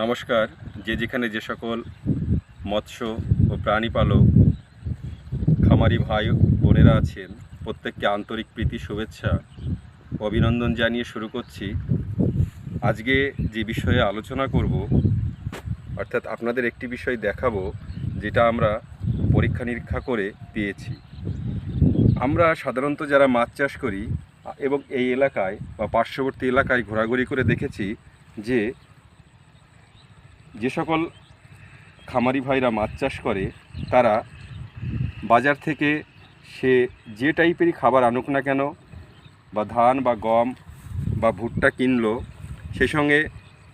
নমস্কার, যে যেখানে যে সকল মৎস্য ও প্রাণী পালক খামারি ভাই বোনেরা আছেন, প্রত্যেককে আন্তরিক প্রীতি, শুভেচ্ছা অভিনন্দন জানিয়ে শুরু করছি। আজকে যে বিষয়ে আলোচনা করব, অর্থাৎ আপনাদের একটি বিষয় দেখাবো, যেটা আমরা পরীক্ষা নিরীক্ষা করে পেয়েছি। আমরা সাধারণত যারা মাছ চাষ করি, এবং এই এলাকায় বা পার্শ্ববর্তী এলাকায় ঘোরাঘুরি করে দেখেছি যে যে সকল খামারি ভাইরা মাছ চাষ করে, তারা বাজার থেকে সে যে টাইপেরই খাবার আনুক না কেন, বা ধান, বা গম, বা ভুট্টা কিনলো, সে সঙ্গে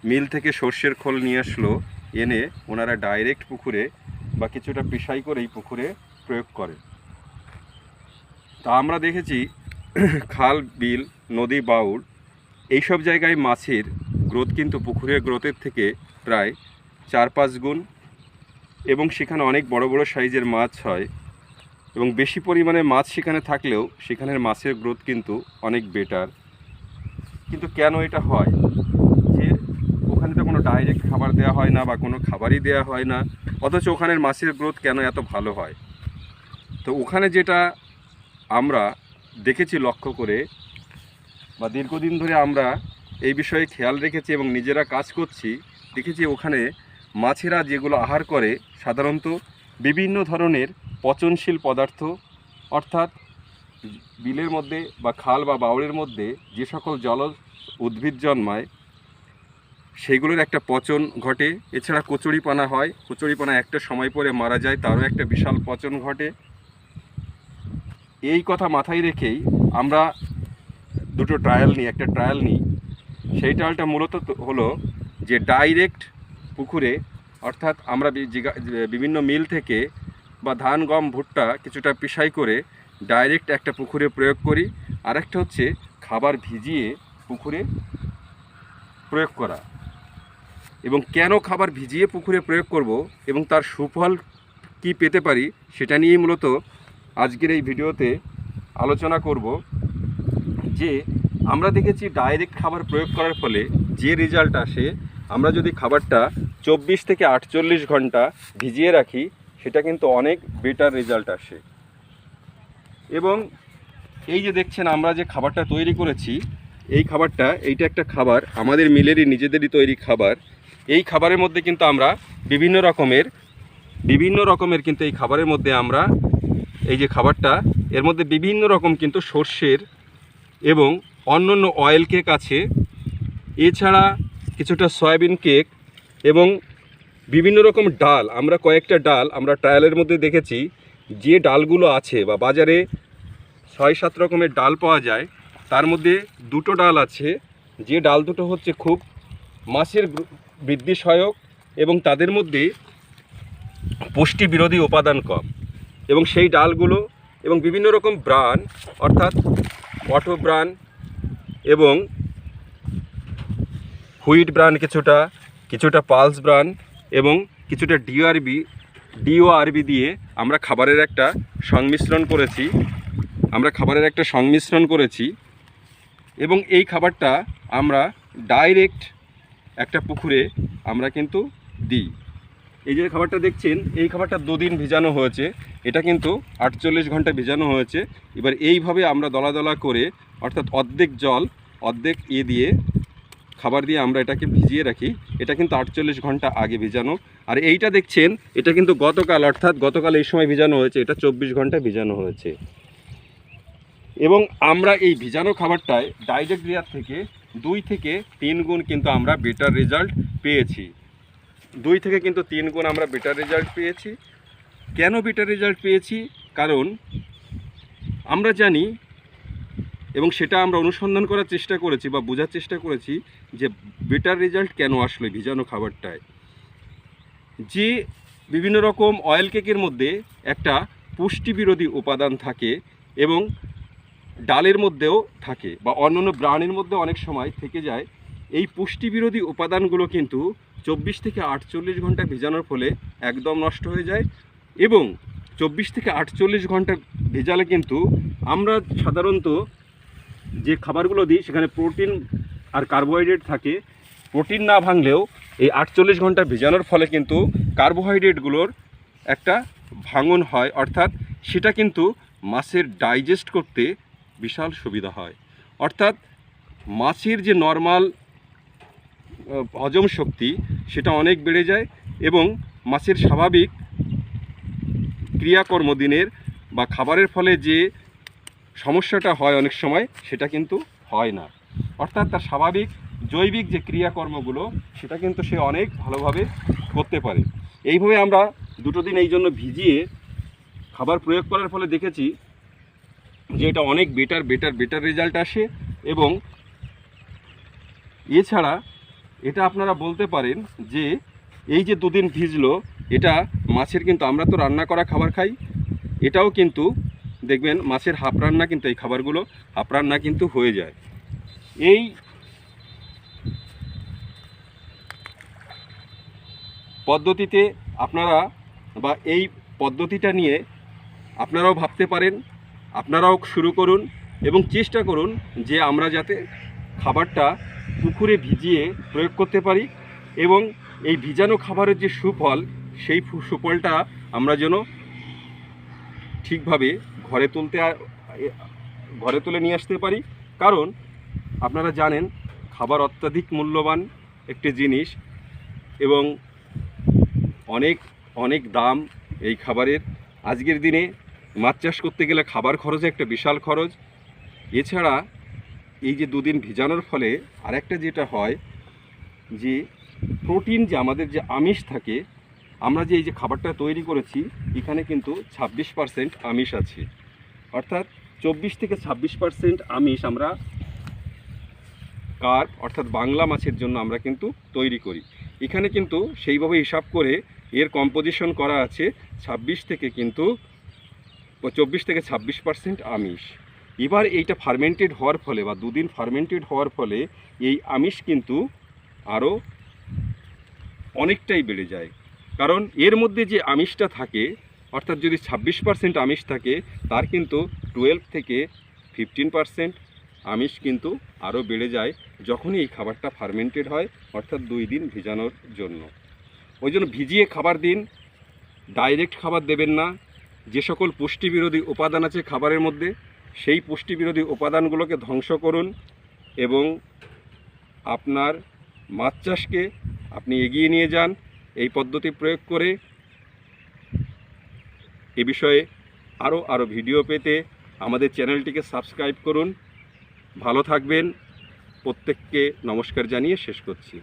মিল থেকে সর্ষের খোল নিয়ে আসলো, এনে ওনারা ডাইরেক্ট পুকুরে বা কিছুটা পিসাই করেই পুকুরে প্রয়োগ করে। তা আমরা দেখেছি, খাল, বিল, নদী বাউল এইসব জায়গায় মাছের গ্রোথ কিন্তু পুকুরের গ্রোথের থেকে প্রায় চার পাঁচ গুণ এবং সেখানে অনেক বড় বড় সাইজের মাছ হয় এবং বেশি পরিমাণে মাছ সেখানে থাকলেও সেখানের মাছের গ্রোথ কিন্তু অনেক বেটার। কিন্তু কেন এটা হয়? যে ওখানে তো কোনো ডাইরেক্ট খাবার দেওয়া হয় না বা কোনো খাবারই দেওয়া হয় না, অথচ ওখানের মাছের গ্রোথ কেন এত ভালো হয়? তো ওখানে যেটা আমরা দেখেছি লক্ষ্য করে বা দীর্ঘদিন ধরে আমরা এই বিষয়ে খেয়াল রেখেছি এবং নিজেরা কাজ করছি। দেখেছি ওখানে মাছেরা যেগুলো আহার করে, সাধারণত বিভিন্ন ধরনের পচনশীল পদার্থ, অর্থাৎ বিলের মধ্যে বা খাল বা বাউলের মধ্যে যে সকল জল উদ্ভিদ জন্মায়, সেগুলোর একটা পচন ঘটে। এছাড়া কচুরিপানা হয়। কচুরিপানা একটা সময় পরে মারা যায়, তারও একটা বিশাল পচন ঘটে। এই কথা মাথায় রেখেই আমরা দুটো ট্রায়াল নিই, একটা ট্রায়াল নিই। সেই টালটা মূলত হলো যে ডাইরেক্ট পুকুরে, অর্থাৎ আমরা বিভিন্ন মিল থেকে বা ধান, গম, ভুট্টা কিছুটা পিসাই করে ডাইরেক্ট একটা পুকুরে প্রয়োগ করি। আরেকটা হচ্ছে খাবার ভিজিয়ে পুকুরে প্রয়োগ করা। এবং কেন খাবার ভিজিয়ে পুকুরে প্রয়োগ করব এবং তার সুফল কি পেতে পারি সেটা নিয়েই মূলত আজকের এই ভিডিওতে আলোচনা করব যে আমরা দেখেছি ডাইরেক্ট খাবার প্রয়োগ করার ফলে যে রেজাল্ট আসে, আমরা যদি খাবারটা চব্বিশ থেকে আটচল্লিশ ঘণ্টা ভিজিয়ে রাখি, সেটা কিন্তু অনেক বেটার রেজাল্ট আসে। এবং এই যে দেখছেন, আমরা যে খাবারটা তৈরি করেছি, এই খাবারটা, এইটা একটা খাবার, আমাদের মিলেরই, নিজেদেরই তৈরি খাবার। এই খাবারের মধ্যে কিন্তু আমরা বিভিন্ন রকমের বিভিন্ন রকমের কিন্তু এই খাবারের মধ্যে আমরা এই যে খাবারটা, এর মধ্যে বিভিন্ন রকম কিন্তু সর্ষের এবং অন্যান্য অয়েল কেক আছে। এছাড়া কিছুটা সয়াবিন কেক এবং বিভিন্ন রকম ডাল। আমরা কয়েকটা ডাল আমরা ট্রায়ালের মধ্যে দেখেছি। যে ডালগুলো আছে বা বাজারে ছয় সাত রকমের ডাল পাওয়া যায়, তার মধ্যে দুটো ডাল আছে। যে ডাল দুটো হচ্ছে খুব মাছের বৃদ্ধি সহায়ক এবং তাদের মধ্যে পুষ্টি বিরোধী উপাদান কম। এবং সেই ডালগুলো এবং বিভিন্ন রকম ব্রান অর্থাৎ অটো ব্রান এবং হুইট ব্রান কিছুটা কিছুটা পালস ব্রান এবং কিছুটা ডিআরবি ডিওআরবি দিয়ে আমরা খাবারের একটা সংমিশ্রণ করেছি। আমরা খাবারের একটা সংমিশ্রণ করেছি এবং এই খাবারটা আমরা ডাইরেক্ট একটা পুকুরে আমরা কিন্তু দিই। এই যে খাবারটা দেখছেন, এই খাবারটা দুদিন ভিজানো হয়েছে। এটা কিন্তু আটচল্লিশ ঘণ্টা ভিজানো হয়েছে। এবার এইভাবে আমরা দলা দলা করে, অর্থাৎ অর্ধেক জল অর্ধেক ইয়ে দিয়ে, খাবার দিয়ে আমরা এটাকে ভিজিয়ে রাখি। এটা কিন্তু আটচল্লিশ ঘণ্টা আগে ভিজানো। আর এইটা দেখছেন, এটা কিন্তু গতকাল, অর্থাৎ গতকাল এই সময় ভিজানো হয়েছে, এটা চব্বিশ ঘণ্টা ভিজানো হয়েছে। এবং আমরা এই ভিজানো খাবারটায় ডাইরেক্ট থেকে দুই থেকে তিন গুণ কিন্তু আমরা বেটার রেজাল্ট পেয়েছি। দুই থেকে কিন্তু তিন গুণ আমরা বেটার রেজাল্ট পেয়েছি। কেন বেটার রেজাল্ট পেয়েছি? কারণ আমরা জানি এবং সেটা আমরা অনুসন্ধান করার চেষ্টা করেছি বা বোঝার চেষ্টা করেছি যে বেটার রেজাল্ট কেন আসলো ভিজানো খাবারটায়। যে বিভিন্ন রকম অয়েল কেকের মধ্যে একটা পুষ্টি বিরোধী উপাদান থাকে এবং ডালের মধ্যেও থাকে বা অন্যান্য ব্রাণের মধ্যে অনেক সময় থেকে যায়, এই পুষ্টি বিরোধী উপাদানগুলো কিন্তু চব্বিশ থেকে আটচল্লিশ ঘণ্টা ভেজানোর ফলে একদম নষ্ট হয়ে যায় এবং চব্বিশ থেকে আটচল্লিশ ঘণ্টা ভেজালে কিন্তু আমরা সাধারণত যে খাবারগুলো দিই, সেখানে প্রোটিন আর কার্বোহাইড্রেট থাকে। প্রোটিন না ভাঙলেও এই আটচল্লিশ ঘণ্টা ভেজানোর ফলে কিন্তু কার্বোহাইড্রেটগুলোর একটা ভাঙন হয়, অর্থাৎ সেটা কিন্তু মাছের ডাইজেস্ট করতে বিশাল সুবিধা হয়। অর্থাৎ মাছের যে নর্মাল হজম শক্তি, সেটা অনেক বেড়ে যায় এবং মাছের স্বাভাবিক ক্রিয়াকর্ম দিনের বা খাবারের ফলে যে সমস্যাটা হয় অনেক সময়, সেটা কিন্তু হয় না। অর্থাৎ তার স্বাভাবিক জৈবিক যে ক্রিয়াকর্মগুলো, সেটা কিন্তু সে অনেক ভালোভাবে করতে পারে। এইভাবে আমরা দুটো দিন এই জন্য ভিজিয়ে খাবার প্রয়োগ করার ফলে দেখেছি যে এটা অনেক বেটার বেটার বেটার রেজাল্ট আসে এবং এছাড়া এটা আপনারা বলতে পারেন যে এই যে দুদিন ভিজলো, এটা মাছের কিন্তু আমরা তো রান্না করা খাবার খাই, এটাও কিন্তু দেখবেন মাছের হাফ রান্না কিন্তু এই খাবারগুলো, হাফ রান্না কিন্তু হয়ে যায়। এই পদ্ধতিতে আপনারা বা এই পদ্ধতিটা নিয়ে আপনারাও ভাবতে পারেন, আপনারাও শুরু করুন এবং চেষ্টা করুন যে আমরা যাতে খাবারটা পুকুরে ভিজিয়ে প্রয়োগ করতে পারি এবং এই ভিজানো খাবারের যে সুফল, সেই সুফলটা আমরা যেন ঠিকভাবে ঘরে তুলতে ঘরে তুলে নিয়ে আসতে পারি। কারণ আপনারা জানেন, খাবার অত্যাধিক মূল্যবান একটি জিনিস এবং অনেক অনেক দাম এই খাবারের। আজকের দিনে মাছ চাষ করতে গেলে খাবার খরচ একটা বিশাল খরচ। এছাড়া এই যে দুদিন ভিজানোর ফলে আরেকটা যেটা হয় যে প্রোটিন যে আমাদের যে আমিষ থাকে আমরা যে এই যে খাবারটা তৈরি করেছি, এখানে কিন্তু ছাব্বিশ পার্সেন্ট আমিষ আছে। অর্থাৎ চব্বিশ থেকে ছাব্বিশ পার্সেন্ট আমিষ আমরা কার্প অর্থাৎ বাংলা মাছের জন্য আমরা কিন্তু তৈরি করি। এখানে কিন্তু সেইভাবে হিসাব করে এর কম্পোজিশন করা আছে ছাব্বিশ থেকে কিন্তু চব্বিশ থেকে ছাব্বিশ পার্সেন্ট আমিষ। এবার এইটা ফার্মেন্টেড হওয়ার ফলে বা দুদিন ফার্মেন্টেড হওয়ার ফলে এই আমিষ কিন্তু আরও অনেকটাই বেড়ে যায়। কারণ এর মধ্যে যে আমিষটা থাকে, অর্থাৎ যদি ছাব্বিশ পার্সেন্ট আমিষ থাকে, তার কিন্তু টুয়েলভ থেকে ফিফটিন পার্সেন্ট আমিষ কিন্তু আরও বেড়ে যায় যখনই এই খাবারটা ফার্মেন্টেড হয়, অর্থাৎ দুই দিন ভিজানোর জন্য। ওই জন্য ভিজিয়ে খাবার দিন ডাইরেক্ট খাবার দেবেন না। যে সকল পুষ্টিবিরোধী উপাদান আছে খাবারের মধ্যে, সেই পুষ্টিবিরোধী উপাদানগুলোকে ধ্বংস করুন এবং আপনার মাছ চাষকে আপনি এগিয়ে নিয়ে যান। এই পদ্ধতি প্রয়োগ করে এ বিষয়ে আরও আরও ভিডিও পেতে আমাদের চ্যানেলটিকে সাবস্ক্রাইব করুন। ভালো থাকবেন। প্রত্যেককে নমস্কার জানিয়ে শেষ করছি।